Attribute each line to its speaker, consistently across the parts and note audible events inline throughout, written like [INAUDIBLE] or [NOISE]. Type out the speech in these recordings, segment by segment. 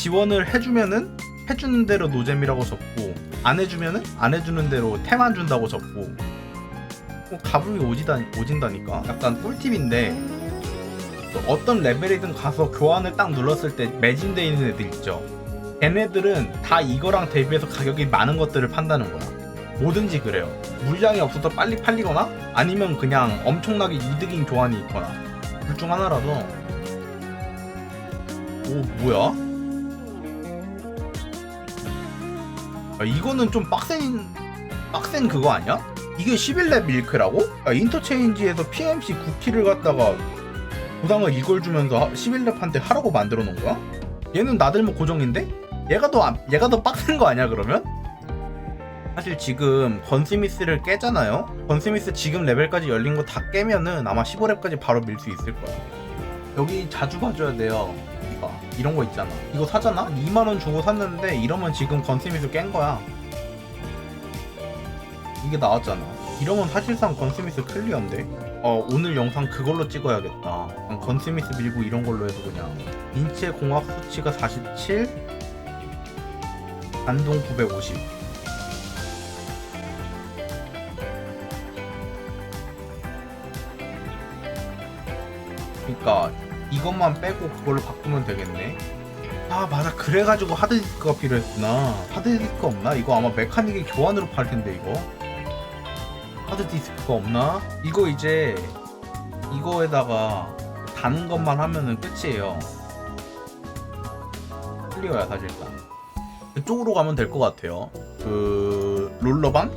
Speaker 1: 지원을 해주면은 해주는 대로 노잼이라고 적고 안 해주면은 안 해주는 대로 템안 준다고 적고. 뭐 가불이 오지다, 오진다니까. 약간 꿀팁인데 또 어떤 레벨이든 가서 교환을 딱 눌렀을 때 매진돼 있는 애들 있죠. 걔네들은 다 이거랑 대비해서 가격이 많은 것들을 판다는 거야. 뭐든지 그래요. 물량이 없어서 빨리 팔리거나 아니면 그냥 엄청나게 이득인 교환이 있거나. 둘 중 하나라서. 오 뭐야? 아, 이거는 좀 빡센 빡센 그거 아니야? 이게 11렙 밀크라고? 야, 인터체인지에서 PMC 9키를 갖다가 보상을 이걸 주면서 11렙한테 하라고 만들어 놓은 거야? 얘는 나들목 고정인데? 얘가 더 안- 얘가 더 빡센 거 아니야 그러면? 사실 지금 건스미스를 깨잖아요. 건스미스 지금 레벨까지 열린 거 다 깨면은 아마 15렙까지 바로 밀 수 있을 거야. 여기 자주 봐줘야 돼요. 이거 이런 거 있잖아. 이거 사잖아? 2만 원 주고 샀는데 이러면 지금 건스미스 깬 거야. 이게 나왔잖아. 이러면 사실상 건스미스 클리어인데. 어 오늘 영상 그걸로 찍어야겠다. 건스미스 밀고 이런 걸로 해서 그냥 인체 공학 수치가 47, 반동 950. 그러니까 이것만 빼고 그걸로 바꾸면 되겠네. 아 맞아 그래가지고 하드디스크가 필요했구나. 하드디스크 없나? 이거 아마 메카닉이 교환으로 팔 텐데 이거. 하드디스크가 없나? 이거 이제 이거에다가 다는 것만 하면은 끝이에요. 클리어야 사실상. 그쪽으로 가면 될 것 같아요. 그 롤러방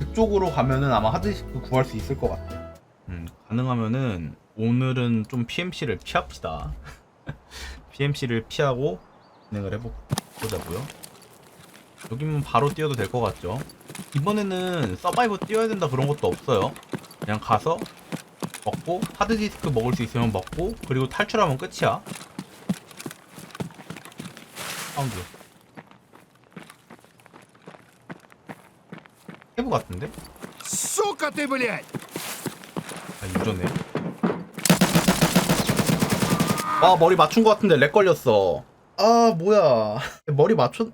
Speaker 1: 그쪽으로 가면은 아마 하드디스크 구할 수 있을 것 같아. 음 가능하면은 오늘은 좀 PMC를 피합시다. [LAUGHS] PMC를 피하고 진행을 해보자고요. 여기면 바로 뛰어도 될 것 같죠? 이번에는 서바이버 뛰어야 된다 그런 것도 없어요. 그냥 가서 먹고 하드디스크 먹을 수 있으면 먹고 그리고 탈출하면 끝이야. 사운드. 해부 같은데?
Speaker 2: Сука ты, блядь!
Speaker 1: 아 유저네. 아 머리 맞춘 것 같은데 렉 걸렸어. 아 뭐야 [LAUGHS] 머리 맞췄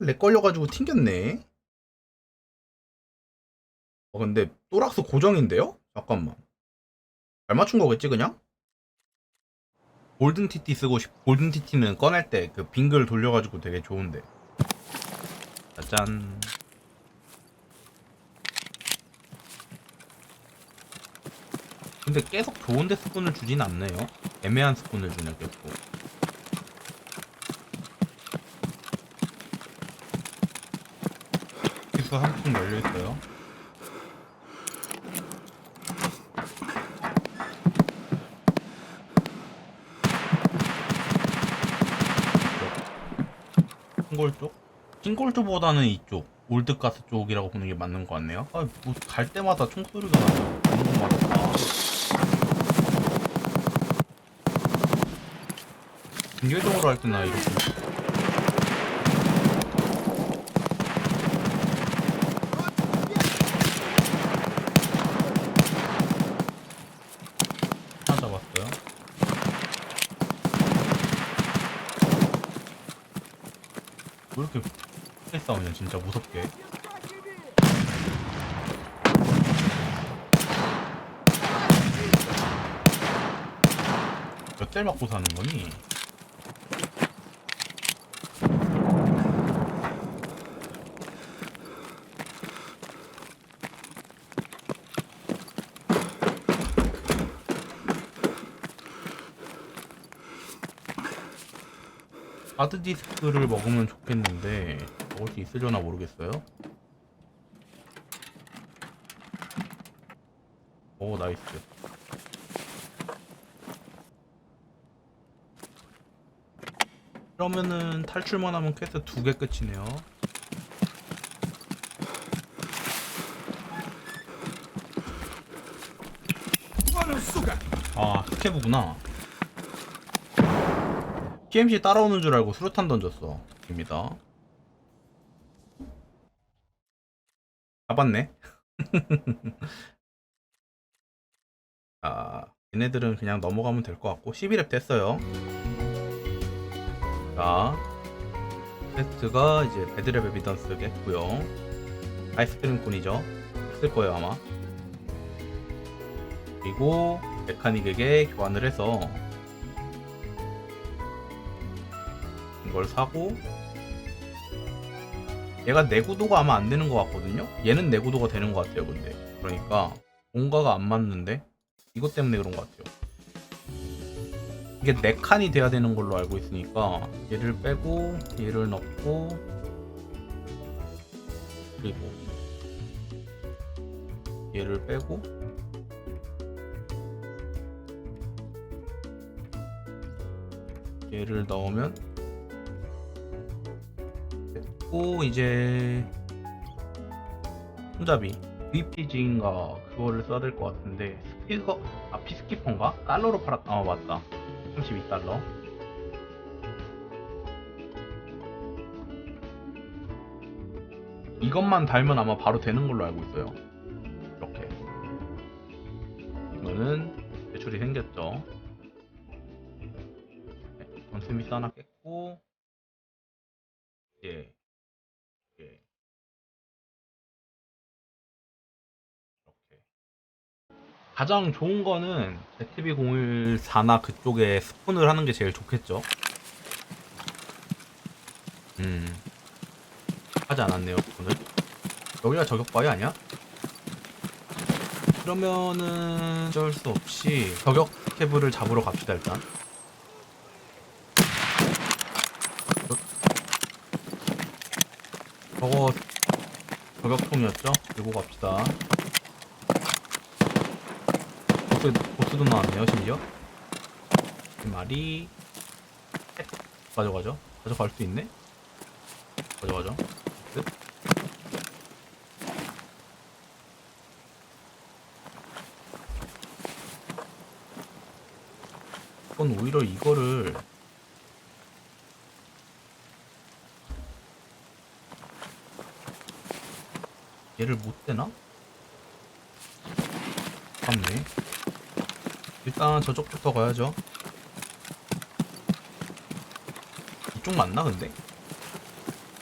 Speaker 1: 렉 걸려가지고 튕겼네. 어 근데 또락스 고정인데요? 잠깐만. 잘 맞춘 거겠지 그냥? 골든 TT 쓰고 싶. 골든 TT는 꺼낼 때 그 빙글 돌려가지고 되게 좋은데. 짜잔. 근데 계속 좋은데 스푼을 주진 않네요. 애매한 스푼을 주네 계속. 기수 한푼 열려 있어요. 싱골 쪽? 싱골 쪽보다는 이쪽 올드가스 쪽이라고 보는 게 맞는 것 같네요. 아, 뭐 갈 때마다 총소리가 나요. 너무 많다. 중계적으로 할 때나 이렇게 하나 잡았어요. 왜 이렇게 크게 싸우냐 진짜 무섭게. 몇 대 맞고 사는 거니? 하드 디스크를 먹으면 좋겠는데 먹을 수 있으려나 모르겠어요. 오 나이스. 그러면은 탈출만 하면 퀘스트 두 개 끝이네요. 아 스케브구나. PMC 따라오는 줄 알고 수류탄 던졌어. 입니다. 잡았네. [LAUGHS] 아, 얘네들은 그냥 넘어가면 될 것 같고 11렙 됐어요. 자, 퀘스트가 이제 베드랩 에비던스겠고요 아이스크림꾼이죠 쓸 거예요 아마 그리고 메카닉에게 교환을 해서 이걸 사고 얘가 내구도가 아마 안 되는 것 같거든요? 얘는 내구도가 되는 것 같아요 근데. 그러니까 뭔가가 안 맞는데 이것 때문에 그런 것 같아요. 이게 네 칸이 돼야 되는 걸로 알고 있으니까 얘를 빼고 얘를 넣고 그리고 얘를 빼고 얘를 넣으면 됐고 이제 손잡이 VPG인가 그거를 써야 될 것 같은데 스피커 아 피스키퍼인가? 달러로 팔았다 아 맞다 32달러 이것만 달면 아마 바로 되는 걸로 알고 있어요 이렇게 이거는 대출이 생겼죠 네, 건스미스 하나 깼고 예. 예. 가장 좋은 거는 ZB014나 그쪽에 스폰을 하는 게 제일 좋겠죠. 음. 하지 않았네요, 스폰을. 여기가 저격바위 아니야? 그러면은 어쩔 수 없이 저격 캐브를 잡으러 갑시다, 일단. 저거 저격통이었죠? 들고 갑시다. 보스, 보스도 나왔네요, 심지어. 이 말이 셋. 가져가죠. 가져갈 수 있네? 가져가죠. 끝. 그건 오히려 이거를 얘를 못 되나? 아깝네. 일단 저쪽부터 가야죠. 이쪽 맞나 근데?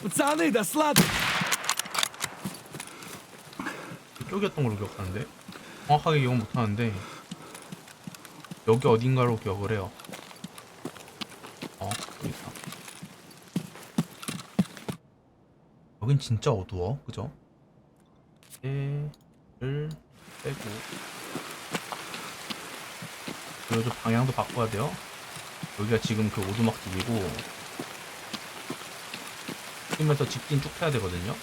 Speaker 2: Пацаны, да сладко!
Speaker 1: 이쪽이었던 걸로 기억하는데 정확하게 기억 못하는데 여기 어딘가로 기억을 해요. 어, 여기 있다. 여긴 진짜 어두워, 그죠? 얘를 빼고 저 방향도 바꿔야 돼요. 여기가 지금 그 오두막 집이고 찍으면서 직진 쭉 해야 되거든요.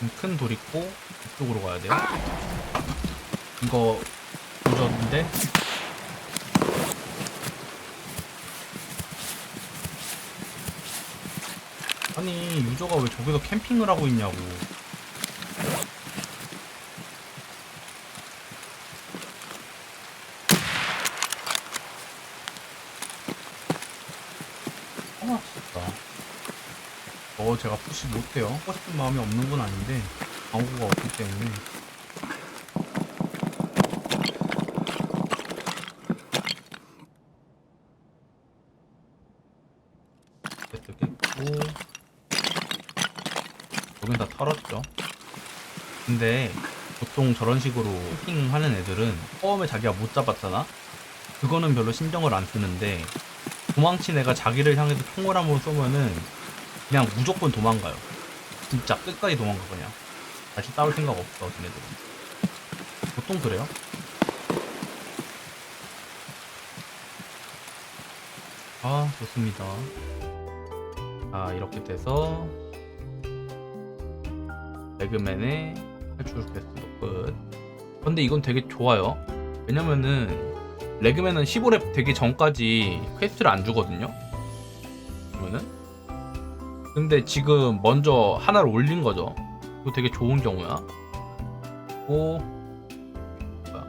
Speaker 1: 좀큰돌 있고 이쪽으로 가야 돼요. 이거 보셨는데 아니 유저가 왜 저기서 캠핑을 하고 있냐고. 어 제가 푸시 못해요. 하고 싶은 마음이 없는 건 아닌데 방구가 없기 때문에. 세트 깼고 여긴 다 털었죠. 근데 보통 저런 식으로 캠핑하는 애들은 처음에 자기가 못 잡았잖아. 그거는 별로 신경을 안 쓰는데 도망친 애가 자기를 향해서 총을 한번 쏘면은 그냥 무조건 도망가요. 진짜 끝까지 도망가 그냥. 다시 싸울 생각 없어 걔네들은. 보통 그래요. 아 좋습니다. 아 이렇게 돼서 레그맨의 탈출 퀘스트도 끝. 근데 이건 되게 좋아요. 왜냐면은 레그맨은 15렙 되기 전까지 퀘스트를 안 주거든요. 그러면은 근데 지금 먼저 하나를 올린 거죠. 이거 되게 좋은 경우야. 오 뭐야?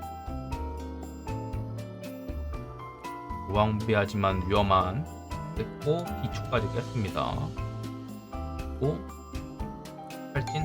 Speaker 1: 무방비하지만 위험한 됐고 기축까지 깼습니다. 오 탈진